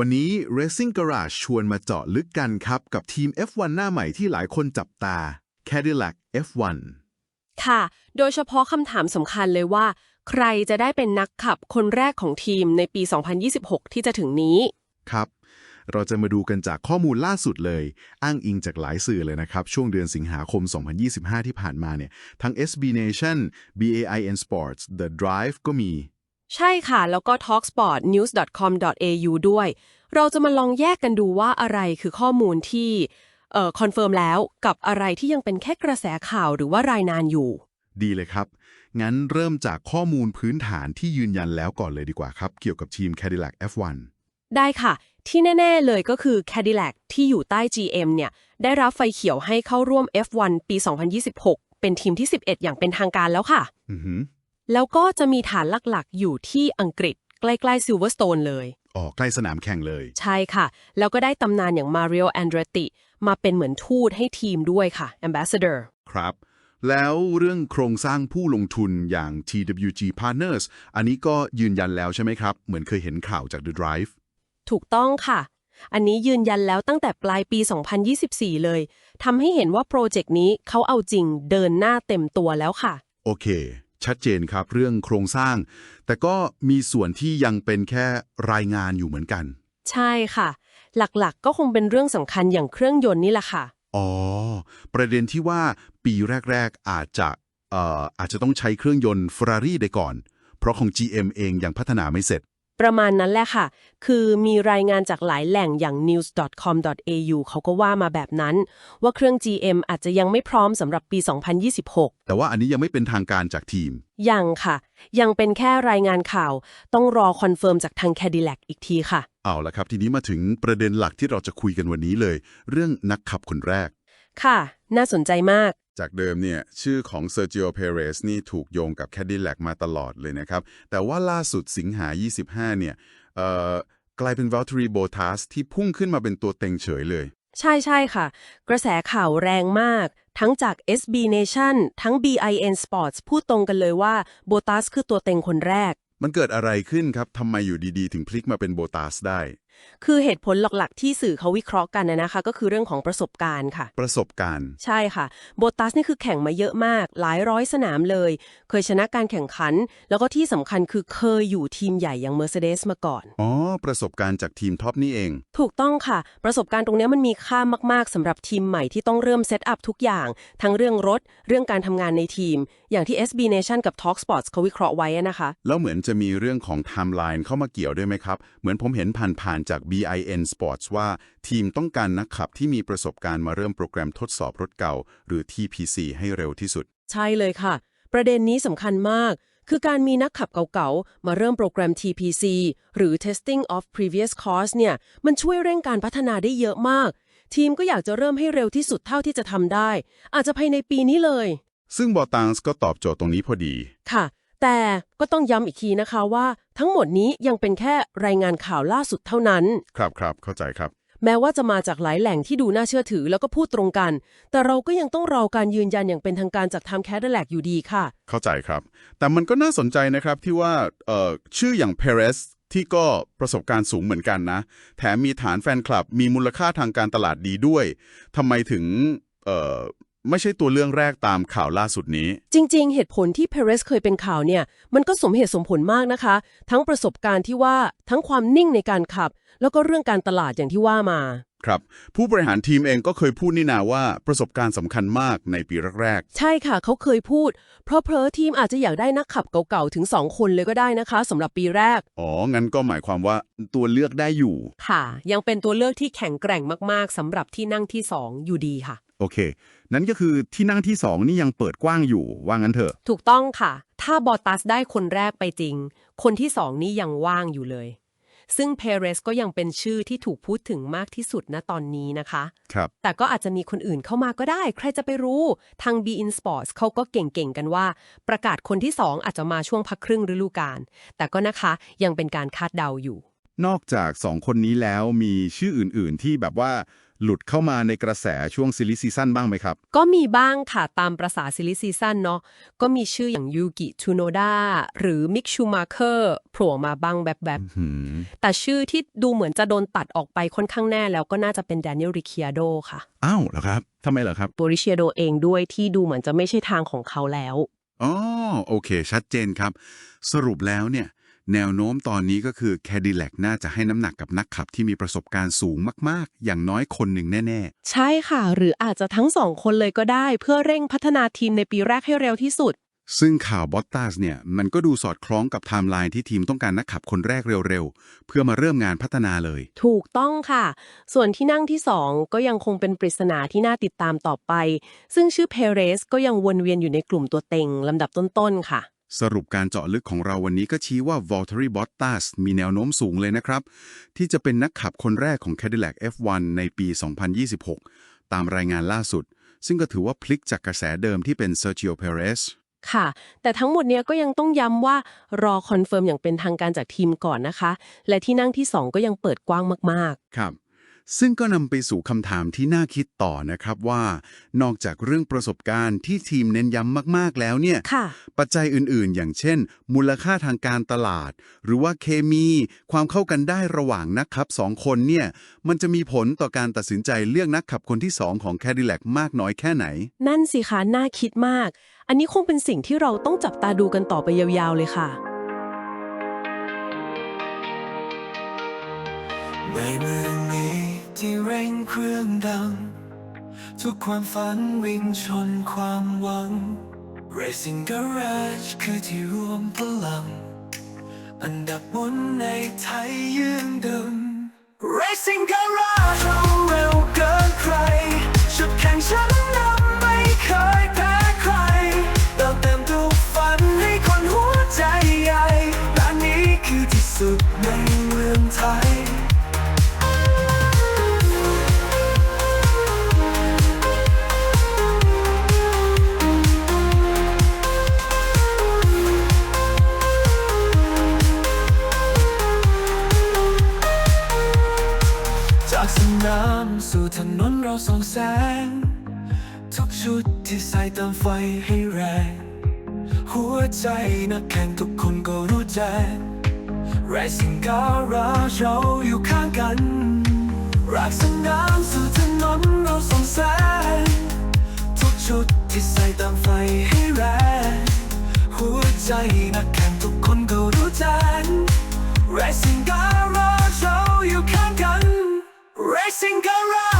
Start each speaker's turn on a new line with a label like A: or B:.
A: วันนี้ Racing Garage ชวนมาเจาะลึกกันครับ กับทีม F1 หน้าใหม่ที่หลายคนจับตา Cadillac F1
B: ค่ะ โดยเฉพาะคำถามสำคัญเลยว่า ใครจะได้เป็นนักขับคนแรกของทีมในปี 2026 ที่จะถึงนี้
A: ครับ เราจะมาดูกันจากข้อมูลล่าสุดเลย อ้างอิงจากหลายสื่อเลยนะครับ ช่วงเดือนสิงหาคม 2025 ที่ผ่านมาเนี่ย ทั้ง SB Nation BAIN Sports The Drive ก็มี
B: ใช่ค่ะ แล้วก็ talksport news.com.au ด้วย เราจะมาลองแยกกันดูว่าอะไรคือข้อมูลที่เอ่อคอนเฟิร์มแล้วกับอะไรที่ยังเป็นแค่กระแสข่าวหรือว่ารายนานอยู่
A: ดีเลยครับ งั้นเริ่มจากข้อมูลพื้นฐานที่ยืนยันแล้วก่อนเลยดีกว่าครับ เกี่ยวกับทีม Cadillac F1
B: ได้ค่ะ ที่แน่ ๆ เลยก็คือ Cadillac ที่อยู่ใต้ GM เนี่ย ได้รับไฟเขียวให้เข้าร่วม F1 ปี 2026 เป็นทีมที่ 11 อย่างเป็นทางการแล้วค่ะ
A: อือหือ
B: แล้วก็จะมีฐานหลักๆ อยู่ที่อังกฤษ ใกล้ๆ Silverstone เลย
A: ออกใกล้สนามแข่งเลย
B: ใช่ค่ะ แล้วก็ได้ตำนานอย่าง Mario Andretti มาเป็นเหมือนทูตให้ทีมด้วยค่ะ Ambassador
A: ครับ แล้วเรื่องโครงสร้างผู้ลงทุนอย่าง TWG Partners อันนี้ก็ยืนยันแล้วใช่ไหมครับ เหมือนเคยเห็นข่าวจาก The Drive
B: ถูกต้องค่ะ อันนี้ยืนยันแล้วตั้งแต่ปลายปี 2024 เลยทำให้เห็นว่าโปรเจกต์นี้เขาเอาจริงเดินหน้าเต็มตัวแล้วค่ะ
A: โอเค ชัดเจนครับเรื่องโครงสร้าง แต่ก็มีส่วนที่ยังเป็นแค่รายงานอยู่เหมือนกัน
B: ใช่ค่ะ หลักๆก็คงเป็นเรื่องสำคัญอย่างเครื่องยนต์นี่แหละค่ะ
A: อ๋อ ประเด็นที่ว่าปีแรก ๆ อาจจะเอ่ออาจจะต้องใช้เครื่องยนต์ Ferrari ได้ก่อน เพราะของ GM เองยังพัฒนาไม่เสร็จ
B: ประมาณนั้นแหละค่ะ คือมีรายงานจากหลายแหล่งอย่าง news.com.au เขาก็ว่ามาแบบนั้น ว่าเครื่อง GM อาจจะยังไม่พร้อมสำหรับปี 2026
A: แต่ว่าอันนี้ยังไม่เป็นทางการจากทีม
B: ยังค่ะ ยังเป็นแค่รายงานข่าว ต้องรอคอนเฟิร์มจากทาง Cadillac อีกทีค่ะ
A: เอาละครับ ทีนี้มาถึงประเด็นหลักที่เราจะคุยกันวันนี้เลย เรื่องนักขับคนแรก
B: ค่ะ น่าสนใจมาก
A: จากเดิมเนี่ยชื่อของเซอร์จิโอ เพเรสนี่ถูกโยงกับแคด i แลกมาตลอดเลยนะครับ แต่ว่าล่าสุดสิงหา 25 เนี่ยเอ่อกลายเป็นว a ล t รีโบทัสที่พุ่งขึ้นมาเป็นตัวเต็งเฉยเลย
B: ใช่ใช่ค่ะ กระแสข่าวแรงมาก ทั้งจาก SB Nation ทั้ง BIN Sports พูดตรงกันเลยว่าโบตัสคือตัวเต็งคนแรก
A: มันเกิดอะไรขึ้นครับทำไมอยู่ดีๆ ถึงพลิกมาเป็นโบตัสได้
B: คือเหตุผลหลักๆ ที่สื่อเขาวิเคราะห์กันนะนะคะ ก็คือเรื่องของประสบการณ์ค่ะ
A: ประสบการณ์
B: ใช่ค่ะ โบตัสนี่คือแข่งมาเยอะมาก หลายร้อยสนามเลย เคยชนะการแข่งขัน แล้วก็ที่สำคัญคือเคยอยู่ทีมใหญ่อย่าง Mercedes มาก่อน
A: อ๋อ ประสบการณ์จากทีมท็อปนี่เอง
B: ถูกต้องค่ะ ประสบการณ์ตรงเนี้ยมันมีค่ามาก ๆสำหรับทีมใหม่ที่ต้องเริ่มเซตอัพทุกอย่าง ทั้งเรื่องรถ เรื่องการทำงานในทีม อย่างที่ SB Nation กับ Talk Sports เขาวิเคราะห์ไว้อะนะคะ
A: แล้วเหมือนจะมีเรื่องของไทม์ไลน์เข้ามาเกี่ยวด้วยไหมครับ เหมือนผมเห็นผ่านๆจาก BIN Sports ว่าทีมต้องการนักขับที่มีประสบการณ์มาเริ่มโปรแกรมทดสอบรถเก่า หรือ TPC ให้เร็วที่สุด
B: ใช่เลยค่ะ ประเด็นนี้สำคัญมาก คือการมีนักขับเก่าๆ มาเริ่มโปรแกรม TPC หรือ Testing of Previous Course เนี่ย มันช่วยเร่งการพัฒนาได้เยอะมาก ทีมก็อยากจะเริ่มให้เร็วที่สุดเท่าที่จะทำได้ อาจจะภายในปีนี้เลย
A: ซึ่งบอตังส์ก็ตอบโจทย์ตรงนี้พอดี
B: ค่ะ แต่ก็ต้องย้ำอีกทีนะคะว่า ทั้งหมดนี้ยังเป็นแค่รายงานข่าวล่าสุดเท่านั้น
A: ครับครับเข้าใจครับ
B: แม้ว่าจะมาจากหลายแหล่งที่ดูน่าเชื่อถือแล้วก็พูดตรงกัน แต่เราก็ยังต้องรอการยืนยันอย่างเป็นทางการจากทางแคดแลกอยู่ดีค่ะ
A: เข้าใจครับ แต่มันก็น่าสนใจนะครับที่ว่าเอ่อชื่ออย่าง p e r e z ที่ก็ประสบการณ์สูงเหมือนกันนะ แถมมีฐานแฟนคลับ มีมูลค่าทางการตลาดดีด้วยทำไมถึงเอ่อ ไม่ใช่ตัวเรื่องแรกตามข่าวล่าสุดนี้
B: จริง ๆ เหตุผลที่เพเรสเคยเป็นข่าวเนี่ย มันก็สมเหตุสมผลมากนะคะ ทั้งประสบการณ์ที่ว่าทั้งความนิ่งในการขับ แล้วก็เรื่องการตลาดอย่างที่ว่ามา
A: ครับ ผู้บริหารทีมเองก็เคยพูดนี่นาว่าประสบการณ์สำคัญมากในปีแรก
B: ใช่ค่ะ เขาเคยพูด เพราะเพลอทีมอาจจะอยากได้นักขับเก่าๆ ถึง 2 คนเลยก็ได้นะคะสำหรับปีแรก
A: ๆอ๋อ งั้นก็หมายความว่าตัวเลือกได้อยู่
B: ค่ะ ยังเป็นตัวเลือกที่แข็งแกร่งมากๆสำหรับที่นั่งที่ 2 อยู่ดีค่ะ
C: โอเค นั้นก็คือที่นั่งที่สองนี่ยังเปิดกว้างอยู่ว่างั้นเถอะ
B: ถูกต้องค่ะ ถ้าบอตัสได้คนแรกไปจริง คนที่สองนี่ยังว่างอยู่เลย ซึ่งเพเรสก็ยังเป็นชื่อที่ถูกพูดถึงมากที่สุดณตอนนี้นะคะ
A: ครับ
B: แต่ก็อาจจะมีคนอื่นเข้ามาก็ได้ ใครจะไปรู้ ทาง b in Sports เขาก็เก่งๆกันว่า ประกาศคนที่2อาจจะมาช่วงพักครึ่งฤดูกาล แต่ก็นะคะยังเป็นการคาดเดาอยู่
C: นอกจากสองคนนี้แล้วมีชื่ออื่นๆที่แบบว่า หลุดเข้ามาในกระแสช่วงซิลิซีซั่นบ้างไหมครับ
B: ก็มีบ้างค่ะ ตามประษาซิลิซีซันเนาะก็มีชื่ออย่างยูกิทูโนดาหรือมิกชูมาเคอร์โผล่มาบ้างแบบแบบ
C: หืม
B: แต่ชื่อที่ดูเหมือนจะโดนตัดออกไปค่อนข้างแน่แล้วก็น่าจะเป็นแดเนียลริคิอาโดค่ะ
C: อ้าวเหรอครับทำไมเหรอครับ
B: ตัวริคิอาโดเองด้วยที่ดูเหมือนจะไม่ใช่ทางของเขาแล้ว
A: อ๋อโอเค ชัดเจนครับ สรุปแล้วเนี่ย แนวโน้มตอนนี้ก็คือแคดิแลกน่าจะให้น้ำหนักกับนักขับที่มีประสบการณ์สูงมาก ๆ อย่างน้อยคนหนึ่งแน่
B: ใช่ค่ะ หรืออาจจะทั้งสองคนเลยก็ได้ เพื่อเร่งพัฒนาทีมในปีแรกให้เร็วที่สุด
A: ๆซึ่งข่าวบอตตาสเนี่ย มันก็ดูสอดคล้องกับไทม์ไลน์ที่ทีมต้องการนักขับคนแรกเร็ว ๆ เพื่อมาเริ่มงานพัฒนาเลย
B: ถูกต้องค่ะ ส่วนที่นั่งที่ 2 ก็ยังคงเป็นปริศนาที่น่าติดตามต่อไป ซึ่งชื่อเพเรสก็ยังวนเวียนอยู่ในกลุ่มตัวเต็งลำดับต้นๆค่ะ
A: สรุปการเจาะลึกของเราวันนี้ก็ชี้ว่า Valtteri Bottas มีแนวโน้มสูงเลยนะครับ ที่จะเป็นนักขับคนแรกของ Cadillac F1 ในปี 2026 ตามรายงานล่าสุด ซึ่งก็ถือว่าพลิกจากกระแสเดิมที่เป็น Sergio Perez
B: ค่ะ แต่ทั้งหมดเนี้ยก็ยังต้องย้ำว่ารอคอนเฟิร์มอย่างเป็นทางการจากทีมก่อนนะคะ และที่นั่งที่ 2 ก็ยังเปิดกว้างมาก
A: ครับ ซึ่งก็นำไปสู่คำถามที่น่าคิดต่อนะครับว่า นอกจากเรื่องประสบการณ์ที่ทีมเน้นย้ำมากๆแล้วเนี่ย
B: ๆค่ะ
A: ปัจจัยอื่นๆ อย่างเช่น มูลค่าทางการตลาด หรือว่าเคมี ความเข้ากันได้ระหว่างนักขับสองคนเนี่ย มันจะมีผลต่อการตัดสินใจเลือกนักขับคนที่2ของ Cadillac มากน้อยแค่ไหน
B: นั่นสิคะน่าคิดมาก อันนี้คงเป็นสิ่งที่เราต้องจับตาดูกันต่อไปยาวๆเลยค่ะ
D: ในเมืองนี้ ที่เร่งเครื่องดัง ทุกความฝันวิ่งชนความหวัง Racing Garage คือที่รวมพลัง อันดับบนในไทยยืนเดิม Racing Garage เราเร็วเกินใครชุดแข่งฉันนำไม่เคย ส่องแสง ทุกชุดที่ใส่เติมไฟให้แรง หัวใจนักแข่งทุกคนก็รู้ใจ Racing Garage เราอยู่ข้างกัน รักสนามสู่ถนนเราส่องแสง ทุกชุดที่ใส่เติมไฟให้แรง หัวใจนักแข่งทุกคนก็รู้ใจ Racing Garage เราอยู่ข้างกัน Racing Garage